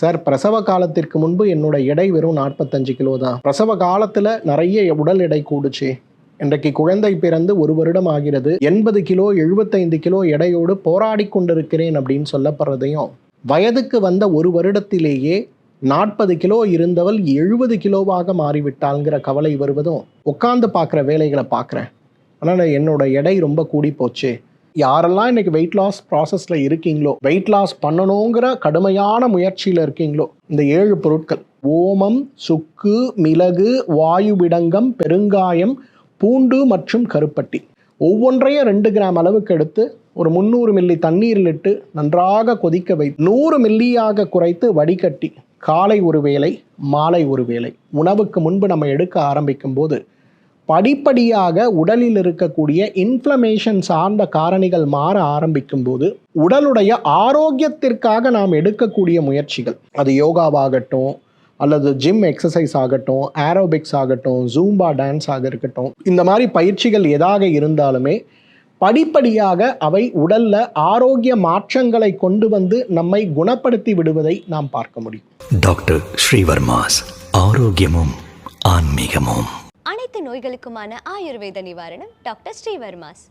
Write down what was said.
Sir பிரசவ காலத்திற்கு முன்பு என்னோட எடை வெறும் நாற்பத்தஞ்சு கிலோ தான். பிரசவ காலத்தில் நிறைய உடல் எடை கூடுச்சு. இன்றைக்கு குழந்தை பிறந்து ஒரு வருடம் ஆகிறது. எண்பது கிலோ எழுபத்தைந்து கிலோ எடையோடு போராடி கொண்டிருக்கிறேன் அப்படின்னு சொல்லப்படுறதையும் வயதுக்கு வந்த ஒரு வருடத்திலேயே நாற்பது கிலோ இருந்தவள் எழுபது கிலோவாக மாறிவிட்டாள்ங்கிற கவலை வருவதும் உட்காந்து பார்க்குற வேலைகளை பார்க்குறேன். ஆனால் என்னோட எடை ரொம்ப கூடி போச்சு. யாரெல்லாம் இன்னைக்கு வெயிட் லாஸ் ப்ராசஸில் இருக்கீங்களோ வெயிட் லாஸ் பண்ணணுங்கிற கடுமையான முயற்சியில் இருக்கீங்களோ இந்த ஏழு பொருட்கள். ஓமம் சுக்கு மிளகு வாயுவிடங்கம் பெருங்காயம் பூண்டு மற்றும் கருப்பட்டி. ஒவ்வொன்றையும் ரெண்டு கிராம் அளவுக்கு எடுத்து ஒரு முந்நூறு மில்லி தண்ணீரில் இட்டு நன்றாக கொதிக்க வை. நூறு மில்லியாக குறைத்து வடிகட்டி காலை ஒரு வேளை மாலை ஒரு வேளை. உணவுக்கு முன்பு நம்ம எடுக்க ஆரம்பிக்கும் போது படிப்படியாக உடலில் இருக்கக்கூடிய இன்ஃப்ளமேஷன் சார்ந்த காரணிகள் மாற ஆரம்பிக்கும் போது உடலுடைய ஆரோக்கியத்திற்காக நாம் எடுக்கக்கூடிய முயற்சிகள். அது யோகாவாகட்டும் அல்லது ஜிம் எக்ஸசைஸ் ஆகட்டும் ஆரோபிக்ஸ் ஆகட்டும் ஜூம்பா டான்ஸ் ஆக இருக்கட்டும். இந்த மாதிரி பயிற்சிகள் எதாக இருந்தாலுமே படிப்படியாக அவை உடல்ல ஆரோக்கிய மாற்றங்களை கொண்டு வந்து நம்மை குணப்படுத்தி விடுவதை நாம் பார்க்க முடியும். டாக்டர் ஸ்ரீவர்மாஸ் ஆரோக்கியமும் ஆன்மீகமும். அனைத்து நோய்களுக்குமான ஆயுர்வேத நிவாரணம் டாக்டர் ஸ்ரீவர்மாஸ்.